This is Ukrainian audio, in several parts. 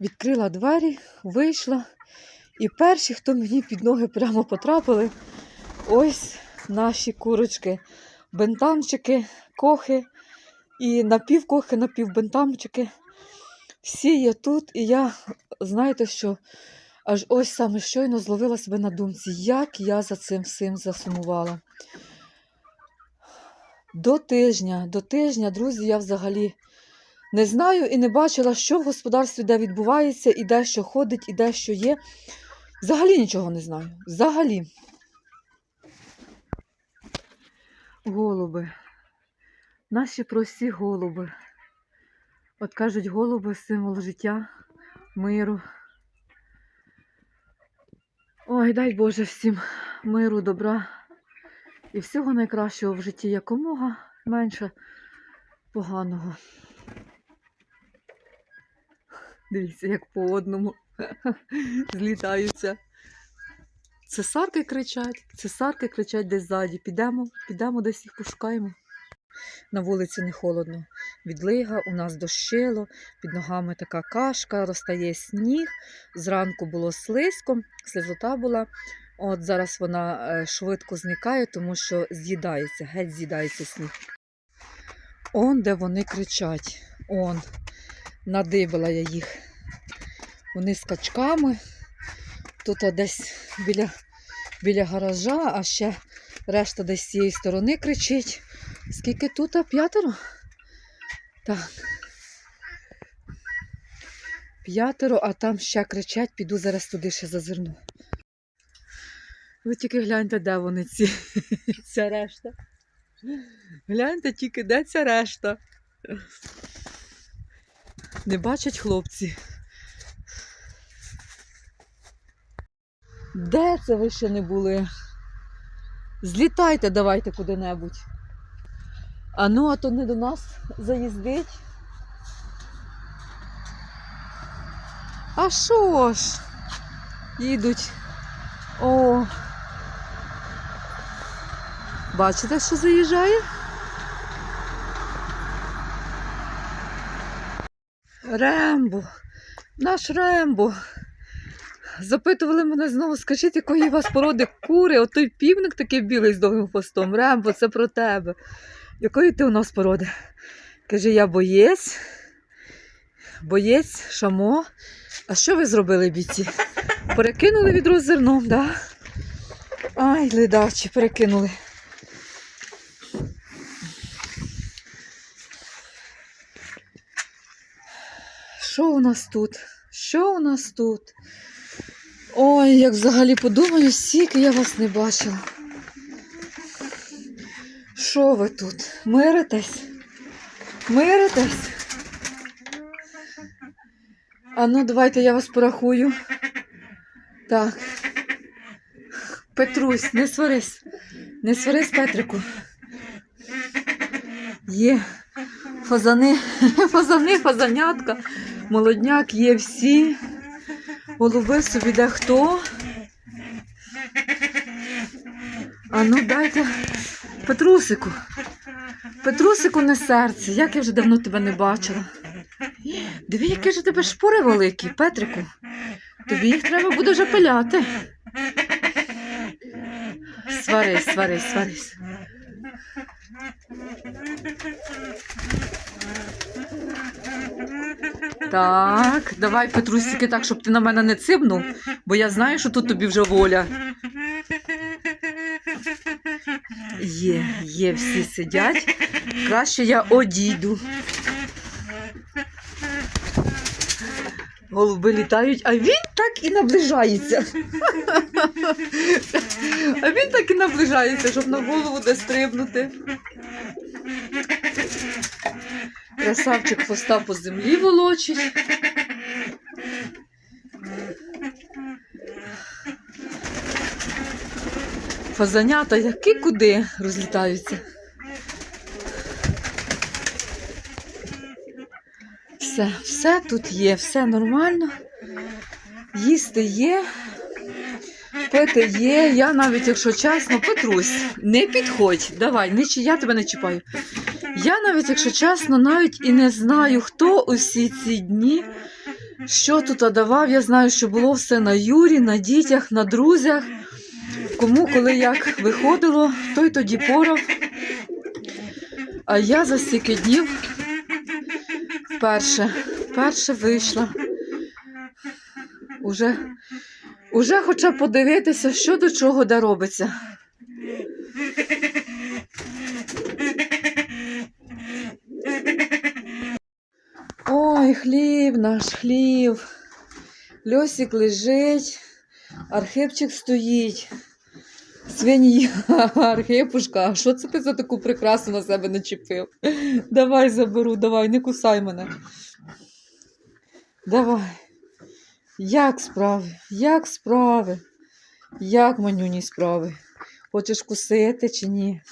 відкрила двері, вийшла. І перші, хто мені під ноги прямо потрапили, ось наші курочки, бентамчики, кохи і напівкохи, напівбентамчики. Всі є тут, і я, знаєте що, аж ось саме щойно зловила себе на думці, як я за цим всім засумувала. До тижня, до тижня, друзі, я взагалі не знаю і не бачила, що в господарстві де відбувається, і де що ходить, і де що є. Взагалі нічого не знаю. Взагалі. Голуби. Наші прості голуби. От кажуть, голуби символ життя, миру. Ой, дай Боже всім миру, добра і всього найкращого в житті якомога менше поганого. Дивіться, як по одному злітаються. Цесарки кричать, цесарки кричать десь ззаді. Підемо, підемо десь їх пошукаємо. На вулиці не холодно. Відлига, у нас дощило, під ногами така кашка, розтає сніг. Зранку було слизько, слизота була. От зараз вона е, швидко зникає, тому що з'їдається, геть з'їдається сніг. Он, де вони кричать. Он, надибила я їх. Вони з качками. Тут десь біля, біля гаража, а ще решта десь з цієї сторони кричить. Скільки тут? П'ятеро? Так. П'ятеро, а там ще кричать, піду зараз туди ще зазирну. Ви тільки гляньте, де вони ці. Ця решта. Гляньте тільки, де ця решта. Не бачать хлопці. Де це ви ще не були? Злітайте давайте куди-небудь. А ну, а то не до нас заїздить. А що ж? Їдуть. О. Бачите, що заїжджає? Рембо, наш Рембо. Запитували мене знову, скажіть, якої у вас породи кури, отой півник такий білий з довгим хвостом. Рембо, це про тебе. Якої ти у нас породи? Каже, я боєць, боєць, шамо. А що ви зробили, бійці? Перекинули відро з зерном, так? Да? Ай, ледачі, перекинули. Що у нас тут? Що у нас тут? Ой, як взагалі подумаю, стільки я вас не бачила. Що ви тут? Миритесь? Миритесь? А ну, давайте я вас порахую. Так. Петрусь, не сварись. Не сварись, Петрику. Є. Фазани, фазани, фазанятка. Молодняк є всі. Голуби собі де хто. А ну дайте Петрусику. Петрусику не серце. Як я вже давно тебе не бачила. Диви, які ж у тебе шпори великі, Петрику. Тобі їх треба буде вже пиляти. Сварись, сварись, сварись. Так, давай, Петрусики, так, щоб ти на мене не цибнув, бо я знаю, що тут тобі вже воля. Є, є, всі сидять. Краще я одійду. Голуби літають, а він так і наближається. А він так і наближається, щоб на голову де стрибнути. Красавчик хвоста по землі волочить. Фазанята які куди розлітаються. Все, все тут є, все нормально. Їсти є, пити є. Я навіть, якщо чесно, Петрусь, не підходь. Давай, не, я тебе не чіпаю. Я навіть, якщо чесно, навіть і не знаю, хто усі ці дні, що тут давав. Я знаю, що було все на Юрі, на дітях, на друзях. Кому коли як виходило, той тоді порав. А я за стільки днів вперше, вперше вийшла. Уже, уже хоча подивитися, що до чого де робиться. Ой, хліб наш хліб. Льосик лежить, Архипчик стоїть. Свині, Архипушка, а що це ти за таку прикрасу на себе начепив? Давай заберу, давай, не кусай мене. Давай. Як справи? Як справи? Як манюні справи? Хочеш кусити чи ні?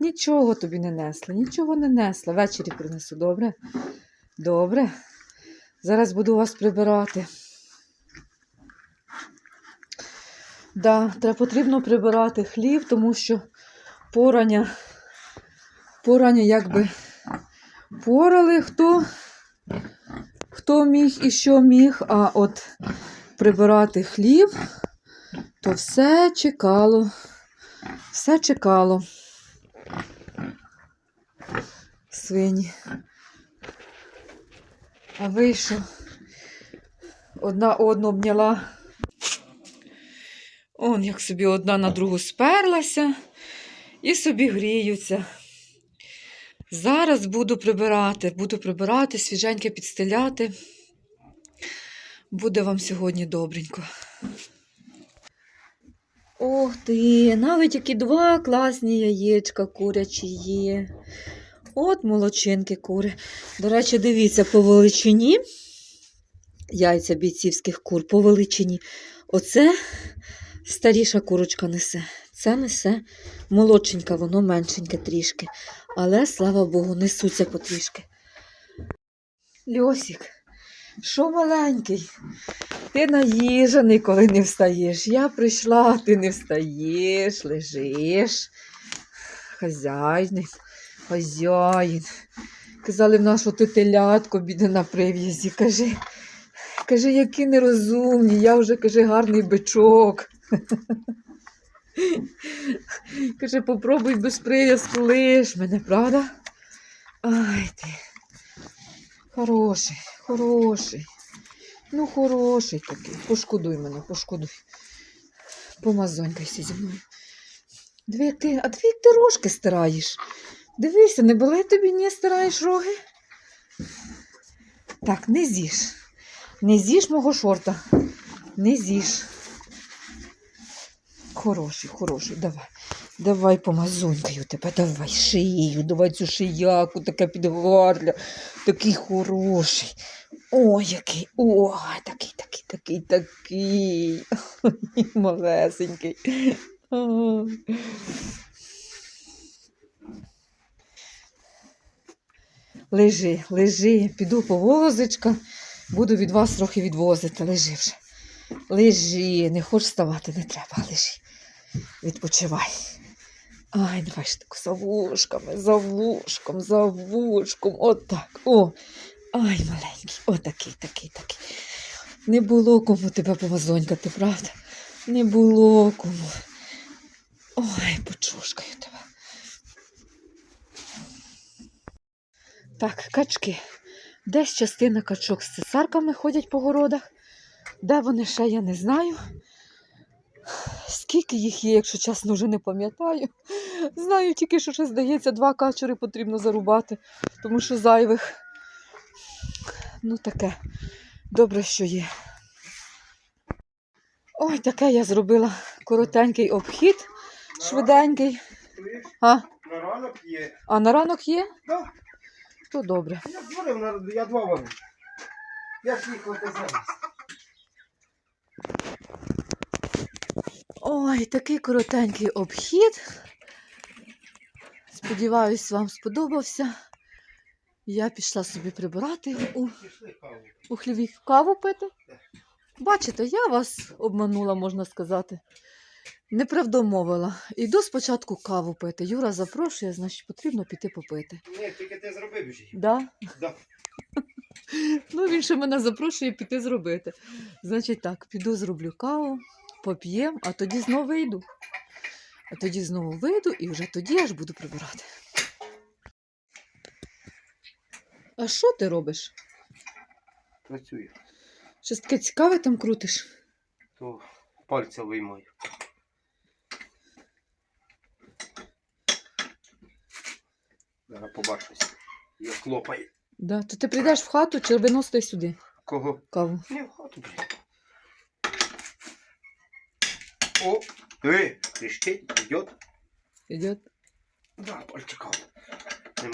Нічого тобі не несла, нічого не несла. Ввечері принесу, добре? Добре. Зараз буду вас прибирати. Да, треба потрібно прибирати хлів, тому що порання, порання якби порали хто, хто міг і що міг, а от прибирати хлів, то все чекало, все чекало. Свині. А вийшов. Одна одну обняла. Он як собі одна на другу сперлася і собі гріються. Зараз буду прибирати, буду прибирати, свіженьке підстеляти. Буде вам сьогодні добренько. Ох ти, навіть які два класні яєчка курячі є. От молочинки кури. До речі, дивіться, по величині яйця бійцівських кур по величині. Оце старіша курочка несе. Це несе молодшенька, воно меншеньке трішки. Але, слава Богу, несуться потрішки. Льосік, що маленький? Ти наїжений, коли не встаєш. Я прийшла, ти не встаєш, лежиш. Хазяйник, хазяїн. Казали в що ти телятко біде на прив'язі. Кажи, кажи, які нерозумні, я вже каже, гарний бичок. Каже, попробуй без прив'язку лиш мене, правда? Ай ти. Хороший, хороший. Ну, хороший такий. Пошкодуй мене, пошкодуй. Помазонькайся зі мною. Дві ти, а дві ти рожки стираєш. Дивися, не болить тобі, не стираєш роги. Так, не з'їж. Не з'їж мого шорта. Не з'їж. Хороший, хороший, давай. Давай помазунькаю тебе, давай шию, давай цю шияку, таке підгорля, такий хороший. Ой, який, ой, такий, такий, такий, такий. Малесенький. Лежи, лежи, піду по возичка, буду від вас трохи відвозити. Лежи вже. Лежи, не хочеш вставати, не треба, лежи. Відпочивай. Ай, давай ж таку за вушками, за вушком, за вушком. Отак. О. Ай, маленький. Отакий, такий, такий. Не було кому тебе помазонькати, правда? Не було кому. Ой, почушкаю тебе. Так, качки. Десь частина качок з цесарками ходять по городах. Де вони ще, я не знаю. Скільки їх є, якщо чесно, вже не пам'ятаю. Знаю тільки, що ще, здається, два качури потрібно зарубати, тому що зайвих. Ну, таке. Добре, що є. Ой, таке я зробила коротенький обхід, швиденький. А, На ранок є. а на ранок є? Да. То добре. Я на- я два варю. Я ж їх зараз. Ой, такий коротенький обхід. Сподіваюсь, вам сподобався. Я пішла собі прибирати у, у хліві каву пити. Бачите, я вас обманула, можна сказати. Неправдомовила. Іду спочатку каву пити. Юра запрошує, значить потрібно піти попити. Ні, тільки ти зробив вже. Да? Да. Ну, він ще мене запрошує піти зробити. Значить так, піду зроблю каву, поп'єм, а тоді знову вийду. А тоді знову вийду і вже тоді аж буду прибирати. А що ти робиш? Працюю. Щось таке цікаве там крутиш? То пальця виймаю. Зараз побачусь. Я хлопаю. Да. То ти прийдеш в хату чи виносити сюди Кого? каву? Ні, в хату. блін. О, ей, тріщить, идет. Йде. Да, пальчиком. Не